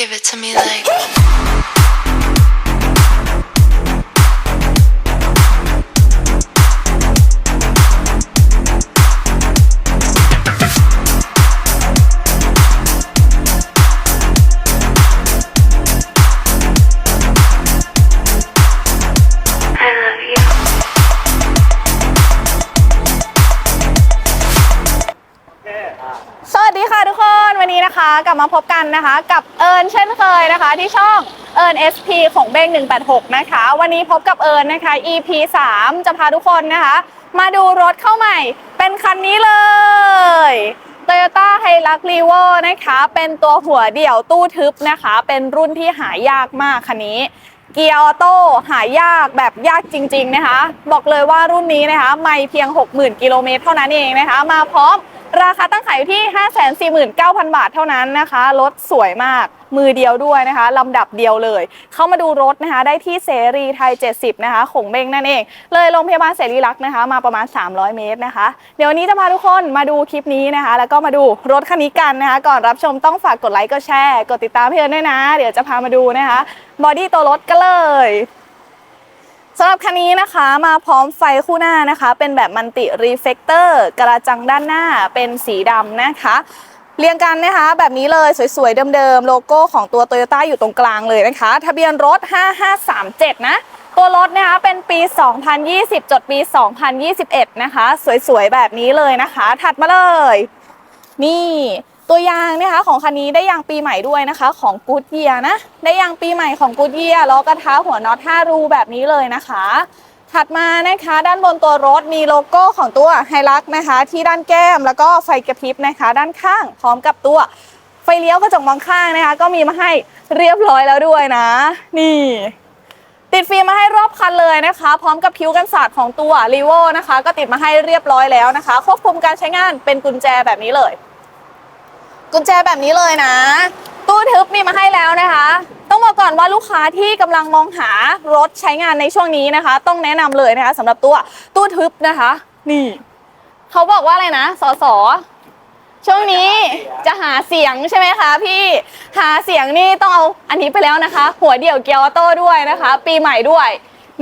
Give it to me like. นะคะ กลับมาพบกันนะคะ กับเอิญเช่นเคยนะคะ ที่ช่องเอิญ SP ของเบ้ง186 นะคะ วันนี้พบกับเอิญนะคะ EP 3 จะพาทุกคนนะคะ มาดูรถเข้าใหม่เป็นคันนี้เลย Toyota Hilux Revo นะคะ เป็นตัวหัวเดี่ยวตู้ทึบนะคะ เป็นรุ่นที่หายากมากคันนี้ เกียร์ออโต้หายากแบบยากจริง ๆนะคะ บอกเลยว่ารุ่นนี้นะคะ ไม่เพียง 60,000 กิโลเมตรเท่านั้นเองนะคะ มาพร้อม ราคาตั้งขายอยู่ที่ 549,000 บาทเท่านั้นนะคะ รถสวยมากมือเดียวด้วยนะคะลำดับเดียวเลย เข้ามาดูรถนะคะ ได้ที่เสรีไทย 70 นะคะขงเบงนั่นเอง เลยโรงพยาบาลเสรีรักษ์นะคะ มาประมาณ 300 เมตรนะคะ เดี๋ยววันนี้จะพาทุกคนมาดูคลิปนี้นะคะ แล้วก็มาดูรถคันนี้กันนะคะ ก่อนรับชมต้องฝากกดไลค์กดแชร์ กดติดตามเพื่อนด้วยนะ เดี๋ยวจะพามาดูนะคะบอดี้ตัวรถกันเลย สำหรับคันนี้นะคะมาพร้อมไฟคู่หน้านะคะ เป็นแบบมันติรีเฟกเตอร์กระจังด้านหน้าเป็นสีดำนะคะ เรียงกันนะคะ แบบนี้เลยสวยๆ เดิมๆ โลโก้ของตัว Toyota อยู่ตรงกลางเลยนะคะ ทะเบียนรถ 5537 นะ ตัวรถนะคะเป็นปี 2020 จดปี 2021 นะคะ สวยๆ แบบนี้เลยนะคะ ถัดมาเลย นี่ ตัวยางนะคะของคันนี้ได้ยางปีใหม่ด้วยนะคะ ของกูดเยียนะ ได้ยางปีใหม่ของกูดเยียล้อกระทะหัวน็อต5รูแบบนี้เลยนะคะ ถัดมานะคะด้านบนตัวรถมีโลโก้ของตัวไฮลักนะคะ ที่ด้านแก้มแล้วก็ไฟกระพริบนะคะ ด้านข้างพร้อมกับตัวไฟเลี้ยวกระจกมองข้างนะคะ ก็มีมาให้เรียบร้อยแล้วด้วยนะ นี่ ติดฟิล์มมาให้รอบคันเลยนะคะ พร้อมกับผิวกันสาดของตัวรีโวนะคะ ก็ติดมาให้เรียบร้อยแล้วนะคะ ควบคุมการใช้งานเป็นกุญแจแบบนี้เลย กุญแจแบบนี้เลยนะ ตู้ทึบมีมาให้แล้วนะคะ ต้องบอกก่อนว่าลูกค้าที่กำลังมองหารถใช้งานในช่วงนี้นะคะ ต้องแนะนำเลยนะคะสำหรับตัวตู้ทึบนะคะ นี่เขาบอกว่าอะไรนะสสช่วงนี้จะหาเสียงใช่ไหมคะพี่หาเสียงนี่ต้องเอาอันนี้ไปแล้วนะคะ หัวเดี่ยวเกียร์ออโต้ด้วยนะคะ ปีใหม่ด้วย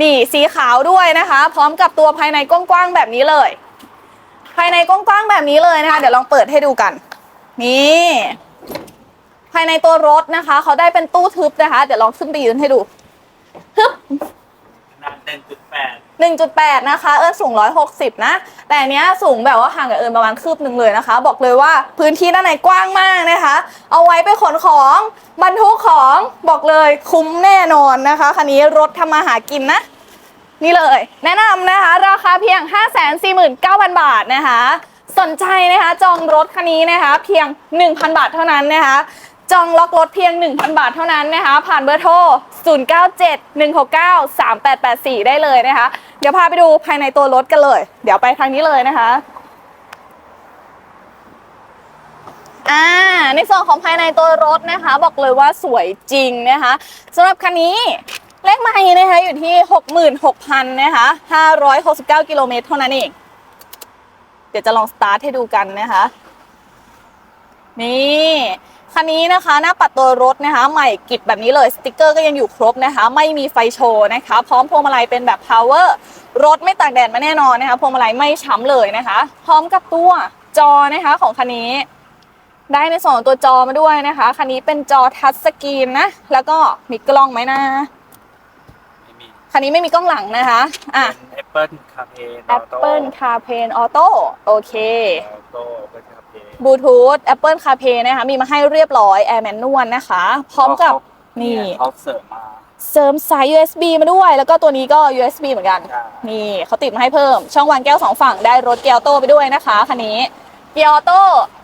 นี่สีขาวด้วยนะคะ พร้อมกับตัวภายในกว้างๆแบบนี้เลย ภายในกว้างๆแบบนี้เลยนะคะ เดี๋ยวลองเปิดให้ดูกัน นี่ ภายในตัวรถนะคะ เขาได้เป็นตู้ทึบนะคะ เดี๋ยวลองขึ้นไปยืนให้ดูฮึบขนาดหนึ่งจุดแปด1.8 นะคะ เอิญสูง 160 นะ แต่อันเนี้ยสูงแบบว่าห่างกับเอิญประมาณคืบหนึ่งเลยนะคะ บอกเลยว่าพื้นที่ด้านในกว้างมากนะคะ เอาไว้ไปขนของบรรทุกของบอกเลยคุ้มแน่นอนนะคะคันนี้รถทำมาหากินนะ นี่เลย แนะนำนะคะ ราคาเพียง 549,000 บาทนะคะ สนใจนะคะจองรถคันนี้นะคะ เพียง 1,000 บาทเท่านั้นนะคะ จองล็อกรถเพียง 1,000 บาทเท่านั้นนะคะ ผ่านเบอร์โทร 0971693884 ได้เลยนะคะ เดี๋ยวพาไปดูภายในตัวรถกันเลย เดี๋ยวไปทางนี้เลยนะคะอ่าในส่วนของภายในตัวรถนะคะ บอกเลยว่าสวยจริงนะคะสำหรับคันนี้เลขไมล์นะคะอยู่ที่ 66,000นะคะ569 กิโลเมตรเท่านั้นเอง เดี๋ยวจะลองสตาร์ทให้ดูกันนะคะ นี่คันนี้นะคะหน้าปัดตัวรถนะคะ ใหม่กิบแบบนี้เลยสติกเกอร์ก็ยังอยู่ครบนะคะ ไม่มีไฟโชว์นะคะ พร้อมพวงมาลัยเป็นแบบ power รถไม่ตากแดดมาแน่นอนนะคะพวงมาลัยไม่ช้ำเลยนะคะ พร้อมกับตัวจอนะคะของคันนี้ ได้ในส่วนของตัวจอมาด้วยนะคะ คันนี้เป็นจอทัชสกรีนนะ แล้วก็มีกล้องไหมนะ คันนี้ไม่มีกล้องหลังนะคะ อะ เป็น Apple CarPlay Apple CarPlay Auto โอเค Auto Apple CarPlay บลูทูธ Apple CarPlay นะคะ มีมาให้เรียบร้อย Air Manual นะคะ พร้อมกับนี่เขาเสริมมา เสริมสาย USB มาด้วย แล้วก็ตัวนี้ก็ USB เหมือนกันใช่นี่เขาติดมาให้เพิ่ม ช่องวางแก้วสองฝั่งได้รถเกียร์ออโต้ไปด้วยนะคะคันนี้เกียร์ออโต้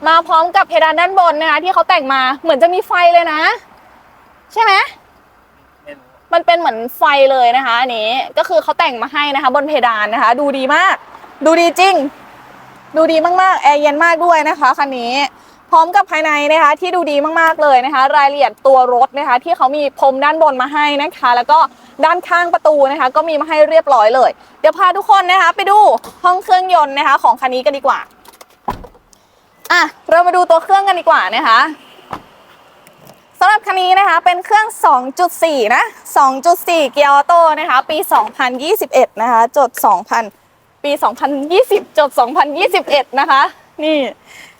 มาพร้อมกับเพดานด้านบนนะคะที่เขาแต่งมาเหมือนจะมีไฟเลยนะ ใช่ไหมไมันเป็นเหมือนไฟเลยนะคะอันนี้ก็คือเขาแต่งมาให้นะคะ บนเพดานนะคะ ดูดีมาก ดูดีจริง ดูดีมากๆแอร์เย็นมากด้วยนะคะคันนี้พร้อมกับภายในนะคะที่ดูดีมากๆเลยนะคะ รายละเอียดตัวรถนะคะ ที่เขามีพรมด้านบนมาให้นะคะ แล้วก็ด้านข้างประตูนะคะ ก็มีมาให้เรียบร้อยเลย เดี๋ยวพาทุกคนนะคะ ไปดูห้องเครื่องยนต์นะคะ ของคันนี้กันดีกว่าอะเรามาดูตัวเครื่องกันดีกว่านะคะ คันนี้นะคะเป็นเครื่อง 2.4 นะ 2.4 เกียร์ออโต้นะคะ ปี 2021 นะคะ จด 2000 ปี 2020 จด 2021 นะคะ นี่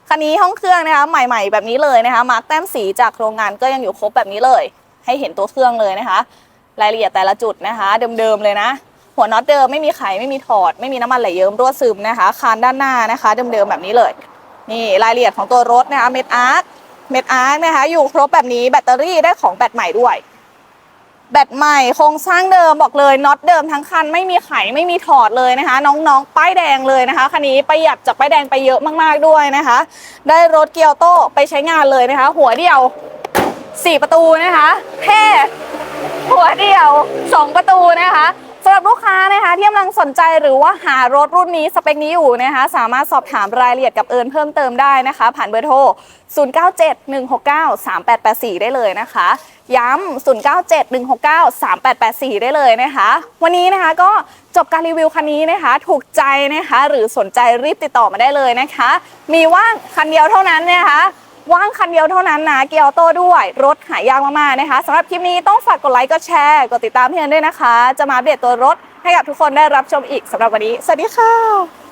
คันนี้ห้องเครื่องนะคะ ใหม่ๆ แบบนี้เลยนะคะ มาร์กแต้มสีจากโรงงานก็ยังอยู่ครบแบบนี้เลย ให้เห็นตัวเครื่องเลยนะคะ รายละเอียดแต่ละจุดนะคะ เดิมๆเลยนะ หัวน็อตเดิมไม่มีไขไม่มีถอด ไม่มีน้ำมันไหลเยิ้มรั่วซึมนะคะ คานด้านหน้านะคะ เดิมๆแบบนี้เลย นี่รายละเอียดของตัวรถนะคะเม็ดอาร์ค เม็ดอาร์คนะคะ อยู่ครบแบบนี้แบตเตอรี่ได้ของแบตใหม่ด้วย แบตใหม่โครงสร้างเดิมบอกเลยน็อตเดิมทั้งคันไม่มีไขไม่มีถอดเลยนะคะ น้องๆ ป้ายแดงเลยนะคะคันนี้ประหยัดจากป้ายแดงไปเยอะมากๆด้วยนะคะ ได้รถเกียวโต้ไปใช้งานเลยนะคะ หัวเดียว4ประตูนะคะแค่หัวเดียว2ประตูนะคะ สำหรับลูกค้านะคะที่กำลังสนใจหรือว่าหารถรุ่นนี้สเปคนี้อยู่นะคะ สามารถสอบถามรายละเอียดกับเอิญเพิ่มเติมได้นะคะ ผ่านเบอร์โทร 0971693884 ได้เลยนะคะ ย้ำ0971693884 ได้เลยนะคะ วันนี้นะคะก็จบการรีวิวคันนี้นะคะ ถูกใจนะคะ หรือสนใจรีบติดต่อมาได้เลยนะคะ มีว่างคันเดียวเท่านั้นนะคะ ว่างคันเดียวเท่านั้นนะเกียร์ออโต้ด้วย รถหายากมากๆนะคะสำหรับคลิปนี้ต้องฝากกดไลค์กดแชร์กดติดตามเพื่อนด้วยนะคะ จะมาเบียดตัวรถให้กับทุกคนได้รับชมอีกสำหรับวันนี้ สวัสดีค่ะ